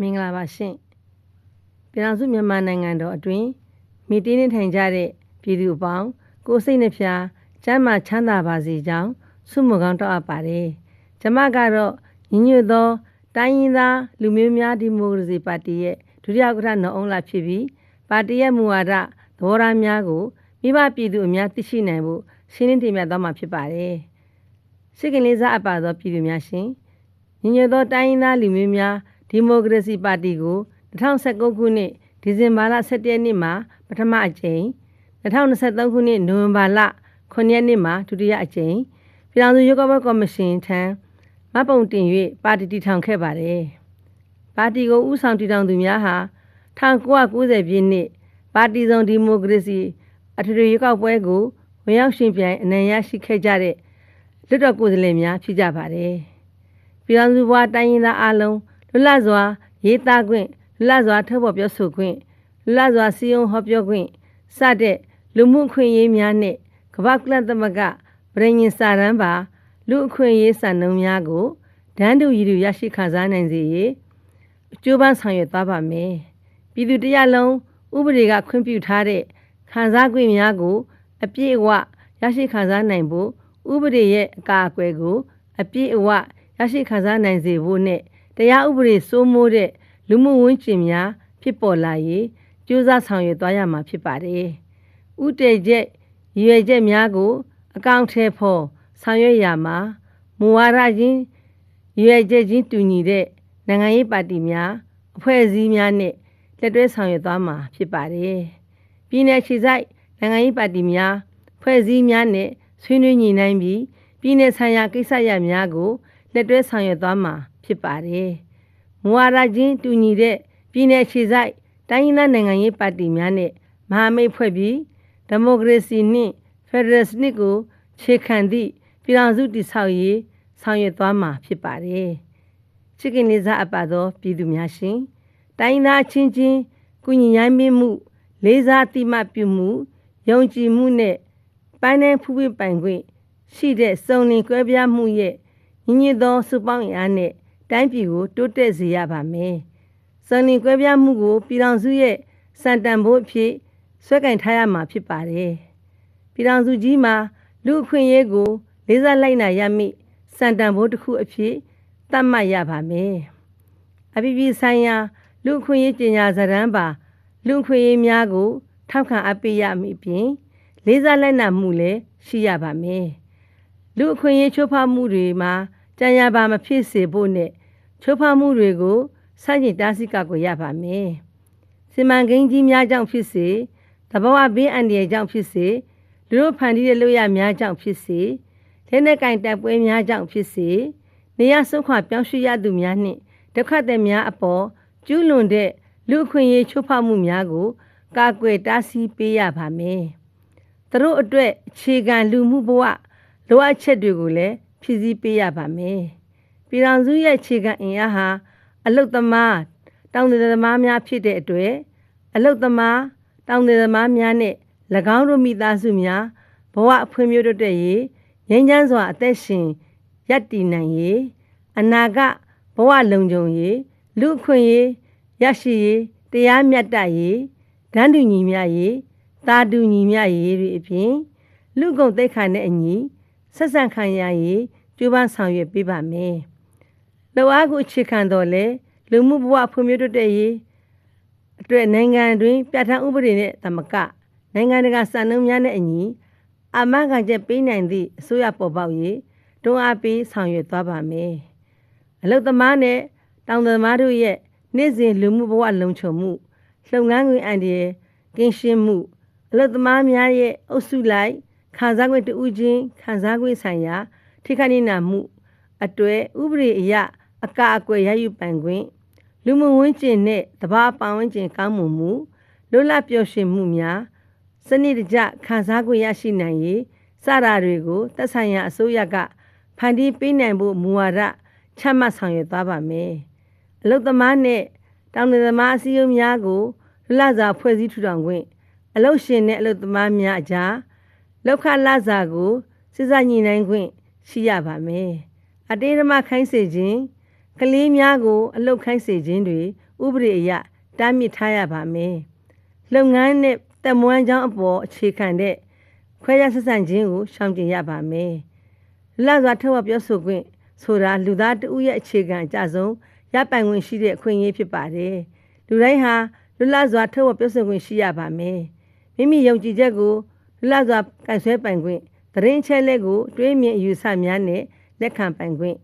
မင်္ဂလာပါရှင်ပြည်ထောင်စုမြန်မာနိုင်ငံတော်အတွင်းမိတင်းနေထိုင်ကြတဲ့ပြည်သူအပေါင်းကိုယ်စိတ်နှဖျားကျမ်းမာချမ်းသာပါစေကြောင်းဆုမွန်ကောင်းတောက်အပ်ပါတယ်ကျမကတော့ညီညွတ်သော တိုင်းရင်းသားလူမျိုးများဒီမိုကရေစီပါတီရဲ့ဒုတိယဥက္ကဋ္ဌနော်အောင်လာဖြစ်ပြီးပါတီရဲ့မူဝါဒသဘောထားများကိုမိဘပြည်သူအများသိရှိနိုင်ဖို့ရှင်းလင်းတင်ပြသွားမှာဖြစ်ပါတယ်ရှိခင်လေးစားအပ်ပါသောပြည်သူများရှင်ညီညွတ်သောတိုင်းရင်းသားလူမျိုးများ ဒီမိုကရေစီပါတီကို2019ခုနှစ်ဒီဇင်ဘာလ17ရက်နေ့မှာပထမအကြိမ်2023ခုနှစ်နိုဝင်ဘာလ9ရက်နေ့မှာဒုတိယအကြိမ်ပြည်ထောင်စုရွေးကောက်ပွဲကော်မရှင်ထံမပုံတင်၍ပါတီတည်ထောင်ခဲ့ပါတယ်။ပါတီကိုဥဆောင်တည်ထောင်သူများဟာ1990ပြည့်နှစ်ပါတီစုံဒီမိုကရေစီအထွေထွေရွေးကောက်ပွဲကိုဝင်ရောက်ရှင်ပြိုင်အနိုင်ရရှိခဲ့ကြတဲ့လွတ်တော်ကိုယ်စားလှယ်များဖြစ်ကြပါတယ်။ပြည်ထောင်စုဘဝတိုင်းရင်းသားအလုံး လွတ်လပ်စွာရေးသားခွင့်လွတ်လပ်စွာထုတ်ဖော်ပြောဆိုခွင့်လွတ်လပ်စွာစီယုံဟောပြောခွင့်စတဲ့လူမှုအခွင့်အရေးများနဲ့ကမ္ဘာကုလသမဂ္ဂပြည်ညင်စာတမ်းပါလူအခွင့်အရေးစံနှုန်းများကိုဒန်းတူရည်တူရရှိခံစားနိုင်စေရေးအကျိုးပန်းဆောင်ရွက်သွားပါမယ်။ပြည်သူတရားလုံးဥပဒေကခွင့်ပြုထားတဲ့ခံစား권များကို အပြည့်အဝရရှိခံစားနိုင်ဖို့ဥပဒေရဲ့အကာအကွယ်ကို အပြည့်အဝရရှိခံစားနိုင်စေဖို့နဲ့ တရားဥပဒေစိုးမိုးတဲ့လူမှုဝန်းကျင်များဖြစ်ပေါ်လာရေးကြိုးစားဆောင်ရွက်သွားရမှာဖြစ်ပါတယ်။ဥတည်ချက်ရည်ရွယ်ချက်များကို အကောင့်ထဲဖို့ဆောင်ရွက်ရမှာမူဝါဒချင်းရည်ရွယ်ချက်ချင်းတူညီတဲ့နိုင်ငံရေးပါတီများအဖွဲ့အစည်းများနဲ့လက်တွဲဆောင်ရွက်သွားမှာဖြစ်ပါတယ်။ပြည်내ခြေဆိုင်နိုင်ငံရေးပါတီများဖွဲ့စည်းများနဲ့ဆွေးနွေးညှိနှိုင်းပြီးပြည်내ဆိုင်ရာကိစ္စရပ်များကိုလက်တွဲဆောင်ရွက်သွားမှာ ဖြစ်ပါတယ်။မူဝါဒချင်းတူညီတဲ့ပြည်내ခြေဆိုင်တိုင်းရင်းသားနိုင်ငံရေးပါတီများနဲ့မဟာမိတ်ဖွဲ့ပြီးဒီမိုကရေစီနှင့်ဖက်ဒရယ်စနစ်ကိုခြေခံသည့်ပြည်ထောင်စုတည်ဆောက်ရေးဆောင်ရွက်သွားမှာဖြစ်ပါတယ်။ချစ်ခင်လေးစားအပ်ပါသောပြည်သူများရှင်တိုင်းသားချင်းချင်းကုညီရိုင်းမင်းမှု လေးစားတိမပြုမှုယုံကြည်မှုနဲ့ပန်းနှဲဖူးဖွပိုင်ခွင့်ရှိတဲ့စုံလင်ကွဲပြားမှုရဲ့ညီညွတ်သောစုပေါင်းအားနဲ့ တိုင်းပြည်ကိုတိုးတက်စေရပါမယ်။စုံလင်ကွဲပြားမှုကိုပြည်ထောင်စုရဲ့စံတန်ဖိုးအဖြစ်ဆွဲကင်ထားရမှာဖြစ်ပါတယ်။ပြည်ထောင်စုကြီးမှာလူအခွင့်အရေးကိုလေးစားလိုက်နာရမည့်စံတန်ဖိုးတစ်ခုအဖြစ်သတ်မှတ်ရပါမယ်။အပြည်ပြည်ဆိုင်ရာလူအခွင့်အရေးကြေညာစာတမ်းပါလူအခွင့်အရေးများကို ထောက်ခံအပ်ပေးရမည်ပြင်လေးစားလက်နက်မှုလည်းရှိရပါမယ်။လူအခွင့်အရေးချိုးဖောက်မှုတွေမှာကြံရပါမဖြစ်စေဖို့နဲ့ ချိုးဖောက်မှုတွေကိုစတင်တားဆီးကောက်ကိုရပါမယ်။စီမံကိန်းကြီးများကြောင့်ဖြစ်စေတဘာဝဘေးအန္တရာယ်ကြောင့်ဖြစ်စေလူတို့ဖန်တီးတဲ့လုပ်ရများကြောင့်ဖြစ်စေလက်နက်ကင်တပ်ပွဲများကြောင့်ဖြစ်စေနေရဆုံးခွာပြောင်းရွှေ့ရသူများနှင့်ဒုက္ခသည်များအပေါ်ကျူးလွန်တဲ့လူအခွင့်အရေးချိုးဖောက်မှုများကိုကာကွယ်တားဆီးပေးရပါမယ်။သူတို့အတွက်အခြေခံလူမှုဘဝလိုအပ်ချက်တွေကိုလည်းဖြည့်ဆည်းပေးရပါမယ်။ ပြည်ထောင်စုရဲ့အခြေခံအင်အားဟာအလုတ်သမားတောင်တသမားများဖြစ်တဲ့အတွက်အလုတ်သမားတောင်တသမားများနဲ့၎င်းတို့မိသားစုများဘဝအဖွံ့ဖြိုးတိုးတက်ရေးငြိမ်းချမ်းစွာအသက်ရှင်ရပ်တည်နိုင်ရေးအနာဂတ်ဘဝလုံခြုံရေးလူအခွင့်ရေးရရှိရေးတရားမျှတရေးဒန်းတူညီမျှရေးတာတူညီမျှရေးတွေအပြင်လူကုန်သိက္ခာနဲ့အညီဆက်ဆံခံရရေးကြိုးပမ်းဆောင်ရွက်ပေးပါမယ်။ လောအားကိုအခြေခံတော်လဲလူမှုဘဝဖွံ့ဖြိုးတိုးတက်ရေးအတွက်နိုင်ငံတွင်ပြဋ္ဌာန်းဥပဒေနဲ့သမကနိုင်ငံတကာစံနှုန်းများနဲ့အညီအမခံချက်ပေးနိုင်သည့်အစိုးရပေါ်ပေါက်ရေးတွန်းအားပေးဆောင်ရွက်သွားပါမယ်။အလုသမားနဲ့တောင်သမားတို့ရဲ့နေ့စဉ်လူမှုဘဝလုံခြုံမှုလုပ်ငန်းခွင်အန်ဒီရဲ့ကင်းရှင်းမှုအလုသမားများရဲ့အုပ်စုလိုက်ခံစား권တူးချင်းခံစား권ဆိုင်ရာထိခိုက်နေနာမှုအတွေ့ဥပဒေအရ အကာအကွယ်ရယူပိုင်ခွင့်လူမှုဝန်းကျင်နဲ့တဘာပန်ဝန်းကျင်ကောင်းမွန်မှုလွတ်လပ်ပျော်ရွှင်မှုများစနစ်တကျခံစား권ရရှိနိုင်ရေးစတာတွေကိုသက်ဆိုင်ရာအစိုးရကဖန်တီးပေးနိုင်ဖို့မူဝါဒချမှတ်ဆောင်ရွက်သွားပါမယ်။အလုသမားနဲ့တောင်တသမားအစည်းအဝေးများကိုလွလစာဖွဲ့စည်းထူထောင်ခွင့်အလုရှင်နဲ့အလုသမားများအကြားလောက်ခလစာကိုစစ်စညှိနှိုင်းခွင့်ရှိရပါမယ်။အတေးဓမ္မခိုင်းစေခြင်း ကလေးများကိုအလုတ်ခိုင်းစေခြင်းတွေဥဥပဒေအရတားမြစ်ထားရပါမယ်။လုပ်ငန်းနဲ့တက်မွမ်းကြောင်းအပေါ်အခြေခံတဲ့ခွဲခြားဆက်ဆံခြင်းကိုရှောင်ကျဉ်ရပါမယ်။လွတ်လပ်စွာထုတ်ဖော်ပြောဆိုခွင့်ဆိုတာလူသားတဦးရဲ့အခြေခံအကြဆုံးရပိုင်ခွင့်ရှိတဲ့အခွင့်အရေးဖြစ်ပါတယ်။လူတိုင်းဟာလွတ်လပ်စွာထုတ်ဖော်ပြောဆိုခွင့်ရှိရပါမယ်။မိမိယုံကြည်ချက်ကိုလွတ်လပ်စွာကန့်ဆွဲပိုင်ခွင့်သတင်းချက်လက်ကိုတွေးမြင်အယူဆများနဲ့လက်ခံပိုင်ခွင့်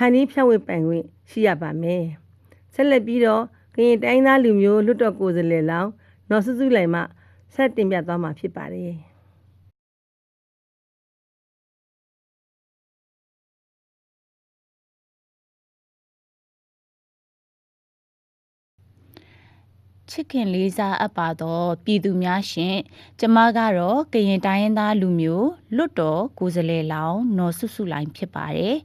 ဖန်တီးဖြန့်ဝေပိုင်ခွင့်ရှိရပါမယ်။ဆက်လက်ပြီးတော့ကရင်တိုင်းသားလူမျိုးလွတ်တော်ကိုယ်စားလှယ်လောင်းနော်စုစုလိုက်မှဆက်တင်ပြသွားမှာဖြစ်ပါတယ်။ ချစ်ခင်လေးစားအပ်ပါတော့ပြည်သူများရှင်ကျမကတော့ကရင်တိုင်းရင်းသားလူမျိုးလွတ်တော်ကိုယ်စားလှယ်လောင်းနော်ဆုစုလိုင်းဖြစ်ပါတယ်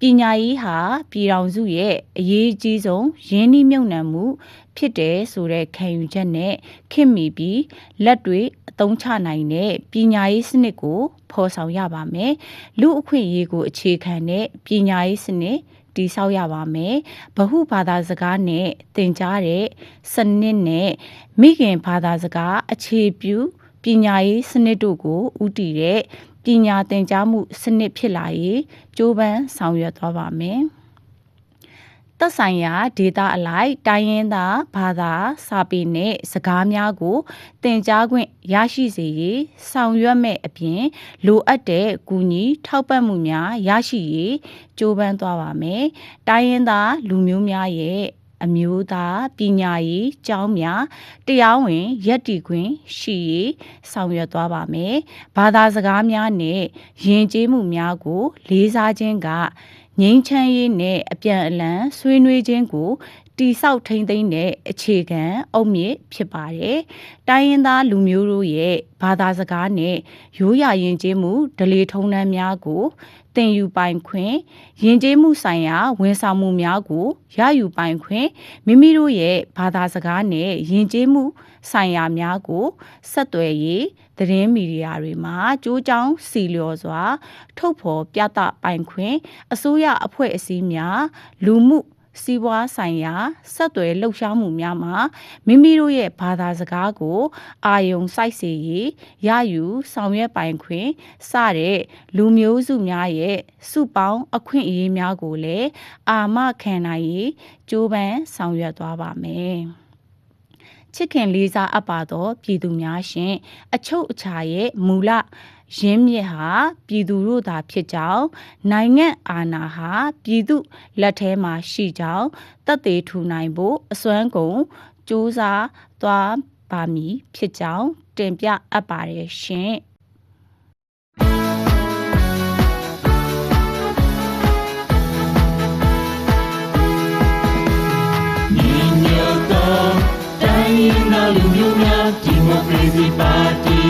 ပညာရေးဟာပြည်တော်စုရဲ့အရေးအကြီးဆုံးရင်းနှီးမြှုပ်နှံမှု ဖြစ်တယ်ဆိုတဲ့ခံယူချက်နဲ့ခင်မိပြီးလက်တွေအသုံးချနိုင်တဲ့ပညာရေးစနစ်ကိုဖော်ဆောင်ရပါမယ်လူအခွင့်အရေးကိုအခြေခံတဲ့ပညာရေးစနစ် တည်ဆောက်ရပါမယ်။ဗဟုဘာသာစကားနဲ့သင်ကြားတဲ့စနစ်နဲ့မိခင်ဘာသာစကားအခြေပြုပညာရေးစနစ်တို့ကိုဥတည်တဲ့ပညာသင်ကြားမှုစနစ်ဖြစ်လာရေးကြိုးပမ်းဆောင်ရွက်သွားပါမယ်။ သက်ဆိုင်ရာဒေတာအလိုက်တိုင်းရင်းသားဘာသာစာပေနဲ့စကားများကိုသင်ကြားခွင့်ရရှိစေရေးဆောင်ရွက်မဲ့အပြင် လိုအပ်တဲ့ကူညီထောက်ပံ့မှုများရရှိရေးကြိုးပမ်းသွားပါမယ်။တိုင်းရင်းသားလူမျိုးများရဲ့အမျိုးသားပညာရေးကျောင်းများတရားဝင်ရက်တီခွင့်ရှိရေးဆောင်ရွက်သွားပါမယ်။ဘာသာစကားများနဲ့ယဉ်ကျေးမှုများကို လေးစားခြင်းက ငြိမ်းချမ်းရေးနဲ့အပြန်အလှန်ဆွေးနွေးခြင်းကိုတိဆောက်ထိန်သိမ်းတဲ့အခြေခံအုတ်မြစ်ဖြစ်ပါတယ်။တိုင်းရင်းသားလူမျိုးတို့ရဲ့ဘာသာစကားနဲ့ရိုးရာယဉ်ကျေးမှုဒလေထုံးတမ်းများကိုသင်ယူပိုင်ခွင့်ယဉ်ကျေးမှုဆိုင်ရာဝန်ဆောင်မှုများကိုရယူပိုင်ခွင့်မိမိတို့ရဲ့ဘာသာစကားနဲ့ယဉ်ကျေးမှုဆိုင်ရာများကိုဆက်သွယ်ရေးသတင်းမီဒီယာတွေမှာကြိုးကြောင်းစီလျော်စွာ ထုတ်ဖော်ပြသပိုင်ခွင့်အစိုးရအဖွဲ့အစည်းများလူမှု စီးပွားဆိုင်ရာဆက်သွယ်လှုပ်ရှားမှုများမှာမိမိတို့ရဲ့ဘာသာစကားကို အာယုံစိုက်စေရေးရယူဆောင်ရွက်ပိုင်ခွင့်စတဲ့လူမျိုးစုများရဲ့စုပေါင်းအခွင့်အရေးများကိုလည်းအာမခံနိုင်ရေးကြိုးပမ်းဆောင်ရွက်သွားပါမယ်။ချစ်ခင်လေးစားအပ်ပါသောပြည်သူများရှင်အချုပ်အခြာရဲ့မူလ ရင်းမြစ်ဟာပြည်သူတို့သာဖြစ်ကြောင်းနိုင်ငံအာဏာဟာပြည်သူလက်ထဲမှာရှိကြောင်းသက်သေထူနိုင်ဖို့အစွမ်းကုန်စ조사သွားပါမည်ဖြစ်ကြောင်းတင်ပြအပ်ပါတယ်ရှင်။ညီညွတ်သောတိုင်းရင်းသားလူမျိုးများဒီမိုကရေစီပါတီ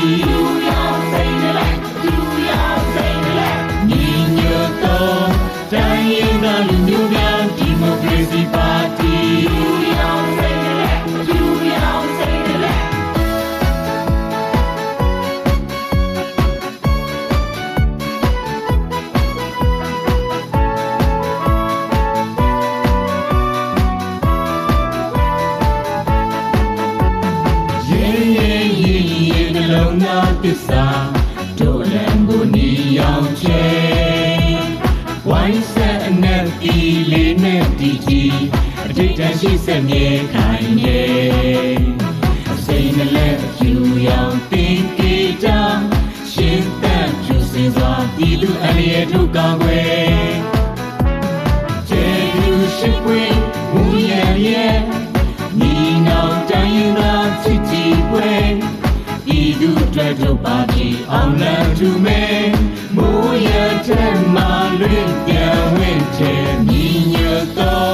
စ္စာတို့လံကိုနီအောင်ချေဝိုင်းဆက်အနက်ဒီလေးနဲ့ဒီကြီးအတိတ်တန်ရှိဆက်မြေခိုင်နေအစိမ်းနဲ့လက်အဖြူရောင်တင်ကေတာရှင်းသက်ကျူစင်စွာပြည်သူအလျက်ထုတ်ကောင်းွယ်ကျေလူရှိပွေ သူအတွက်တို့ပါတီအောင်လန်းသူမဲမိုးရတဲ့မှာလွင့်ပြန်ဝင်ချေညီညွတ်သော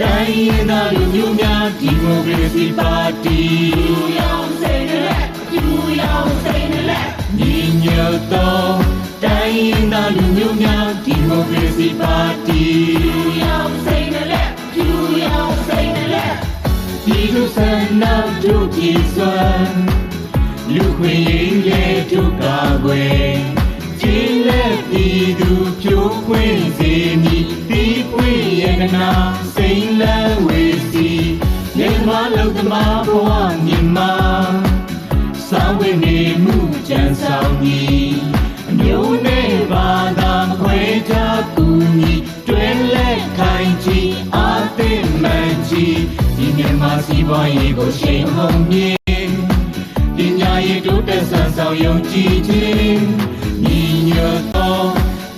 တိုင်းရင်းသားလူမျိုးများဒီမိုကရေစီပါတီလူရောင်စိတ်နဲ့လက်လူရောင်စိတ်နဲ့လက်ညီညွတ်သောတိုင်းရင်းသားလူမျိုးများဒီမိုကရေစီပါတီလူရောင်စိတ်နဲ့လက်လူရောင်စိတ်နဲ့လက်ပြည်သူဆန္ဒတို့ပြည်စွမ်း လူခွင့်ရေးရဲ့တို့ကာကွယ်ကျင်းလက်ပြည်သူဖြိုးခွင့်စေမည်ဒီပွင့်ရဲ့ကနာစိန်လန်းဝေစီရနေမလုံးသမားဘဝမြင်မာစာဝတ်နေမှုကြံဆောင်ကြီးအမျိုးနဲ့ဘာသာမခွဲခြားကူညီတွဲလက်ခိုင်ချီအာသိမှန်ချီဒီမြန်မာစီးပွားရေးကိုရှိန်ဟုန်မြင့်ပညာရေး တိုးတက်ဆန်းဆောင်ယုံကြည်ခြင်းညီညွတ်သော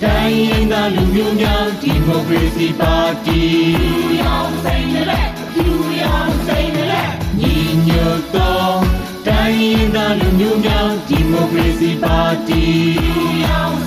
တိုင်းရင်းသားလူမျိုးများဒီမိုကရေစီပါတီရောင်စိန်လက်ဖြူရောင်စိန်လက်ညီညွတ်သောတိုင်းရင်းသားလူမျိုးများဒီမိုကရေစီပါတီရောင်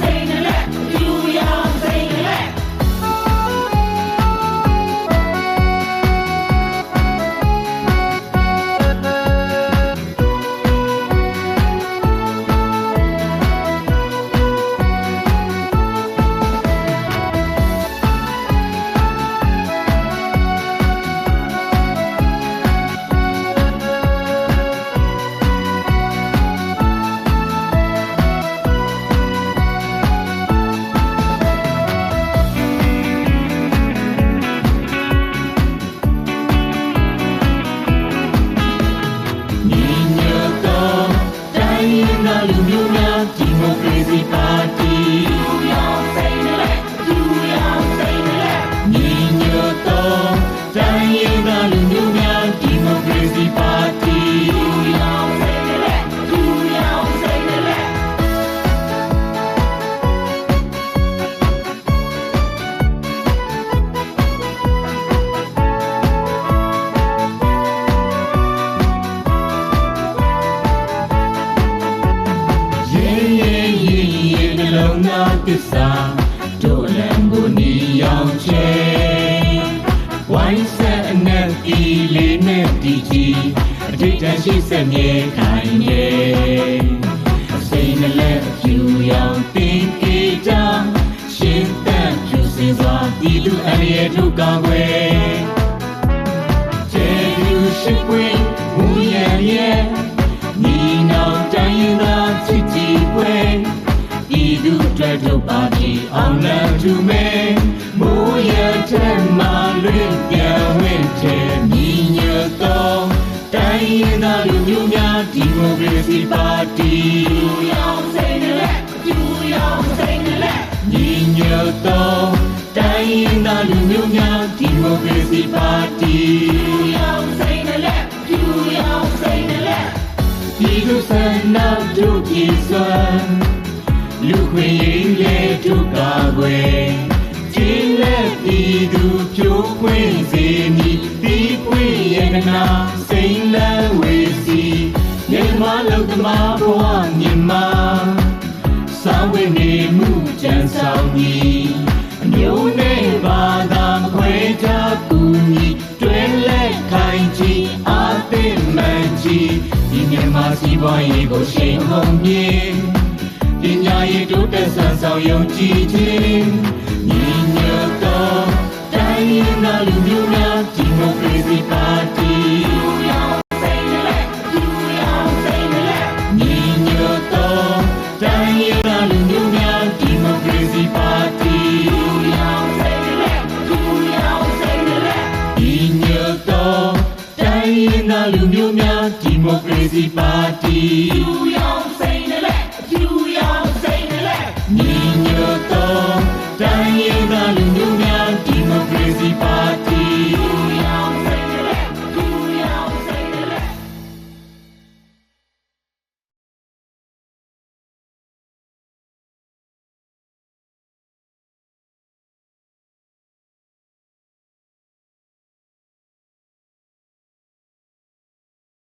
ဆက်အနက်ဤလေးနဲ့ဒီကြီးအတိတ်တန်ရှိဆက်မြဲခိုင်နေအစိမ်းနဲ့လက်အဖြူရောင်တင်ကေကြရှင်းသက်ဖြူစင်စွာပြည်သူအရေထုတ်ကောင်းွယ်ကျေးဇူးရှိခွင့်မူရရဲ့ညီနောင်တိုင်းရင်းသားချစ်ကြည်ပွဲဤသူအတွက်ထုတ်ပါပြီအောင်လန်းသူမဲမိုးရတဲ့မှာလွင့်ပြန်ဝင့် င်းရင်းသားလူမျိုးများဒီမိုကရေစီပါတီရောင်စိန်လက်ကျူရောင်စိန်လက်ညီညွတ်သောတိုင်းရင်းသားလူမျိုးများဒီမိုကရေစီပါတီရောင်စိန်လက်ကျူရောင်စိန်လက်ဒီလိုဆန္ဒတို့ပြည်စွမ်းလူခွင့်ရေးရဲ့ဒုက္ခွယ်ကျင်းလက်ပြည်သူဖြိုးခွင့်စေမည်ဒီပွင့်ရဲ့နာစိန်လ န်းဝေစီနေမလောက်သမားဘဝမြင်မာစာဝတ်နေမှုကြံဆောင်ကြီးအမျိုးနဲ့ဘာသာမခွဲခြားကူညီတွဲလက်ခိုင်ချီအာသိမှန်ချီဒီမြန်မာစီးပွားရေးကိုရှိန်ဟုန်မြင့်ပညာရေးတိုးတက်ဆန်းဆောင်ယုံကြည်ခြင်းညီညွတ်သောတိုင်းရင်းသားလူမျိုးများဒီမိုကရေစီပါတီ သောတို